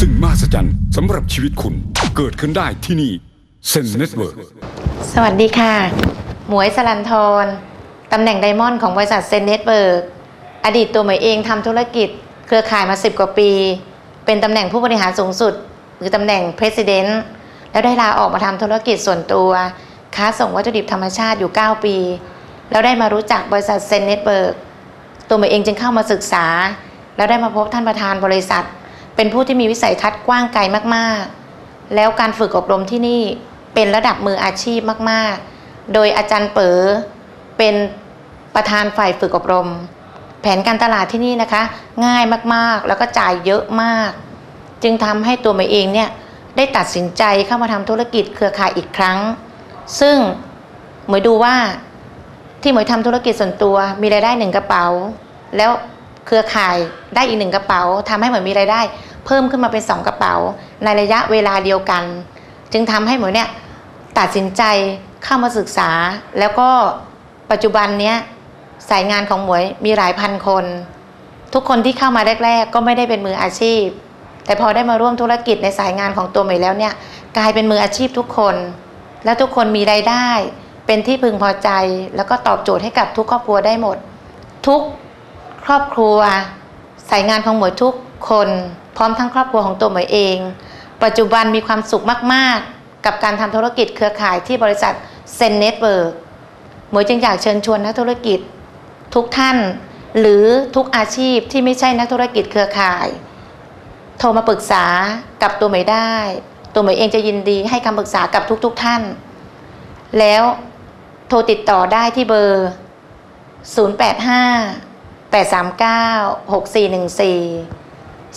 หัศจรรย์สำหรับชีวิตคุณเกิดขึ้นได้ที่นี่เซนเน็ตเวิร์กสวัสดีค่ะ หมวยสลันทรตำแหน่งไดมอนด์ของบริษัทเซนเน็ตเบิร์กอดีตตัวหมวยเองทำธุรกิจ เครือข่ายมา 10 กว่าปี เป็นตำแหน่งผู้บริหารสูงสุด หรือตำแหน่ง President แล้วได้ลาออกมาทำธุรกิจส่วนตัว ค้าส่งวัตถุดิบธรรมชาติอยู่ 9 ปี แล้วได้มารู้จักบริษัทเซนเน็ตเบิร์กตัวหมวยเองจึงเข้ามาศึกษา แล้วได้มาพบท่านประธานบริษัท เป็นผู้ที่มีวิสัยทัศน์กว้างไกลมากๆ แล้วการฝึกอบรมที่นี่เป็นระดับมืออาชีพมากๆ โดยอาจารย์เป๋อเป็นประธานฝ่ายฝึกอบรม แผนการตลาดที่นี่นะคะ ง่ายมากๆ แล้วก็จ่ายเยอะมาก จึงทำให้ตัวมวยเองเนี่ยได้ตัดสินใจเข้ามาทำธุรกิจเครือข่ายอีกครั้ง ซึ่งหมยดูว่าที่หมยทำธุรกิจส่วนตัวมีรายได้หนึ่งกระเป๋า แล้ว เครือข่ายได้อีกหนึ่งกระเป๋าทำให้เหมวยมีรายได้ เพิ่มขึ้นมาเป็นสองกระเป๋า ในระยะเวลาเดียวกัน จึงทำให้เหมวยเนี่ยตัดสินใจเข้ามาศึกษา แล้วก็ปัจจุบันเนี้ยสายงานของหมวยมีหลายพันคน ทุกคนที่เข้ามาแรก ๆ ก็ไม่ได้เป็นมืออาชีพ แต่พอได้มาร่วมธุรกิจในสายงานของตัวหมวยแล้วเนี่ยกลายเป็นมืออาชีพทุกคน และทุกคนมีรายได้ เป็นที่พึงพอใจ แล้วก็ตอบโจทย์ให้กับทุกครอบครัวได้หมด ทุก รอบครัว สายงานของหมวยทุกคน พร้อมทั้งครอบครัวของตัวหมวยเอง ปัจจุบันมีความสุขมาก ๆ กับการทำธุรกิจเครือข่ายที่บริษัทเซนเน็ตเวิร์กหมวยจึงอยากเชิญชวนนักธุรกิจ ทุกท่าน หรือทุกอาชีพที่ไม่ใช่นักธุรกิจเครือข่าย โทรมาปรึกษากับตัวหมวยได้ ตัวหมวยเองจะยินดีให้คำปรึกษากับทุกๆท่าน แล้วโทรติดต่อได้ที่เบอร์ 085 839 6414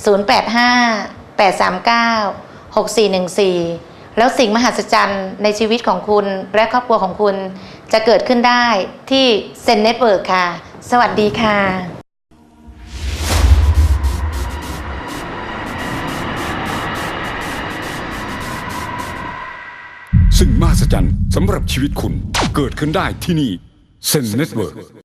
085 839 6414 แล้วสิ่งมหัศจรรย์ในชีวิตของคุณและครอบครัวของคุณจะเกิดขึ้นได้ที่เซนเน็ตเวิร์กค่ะ สวัสดีค่ะซึ่งมหัศจรรย์สำหรับชีวิตคุณเกิดขึ้นได้ที่นี่เซนเน็ตเวิร์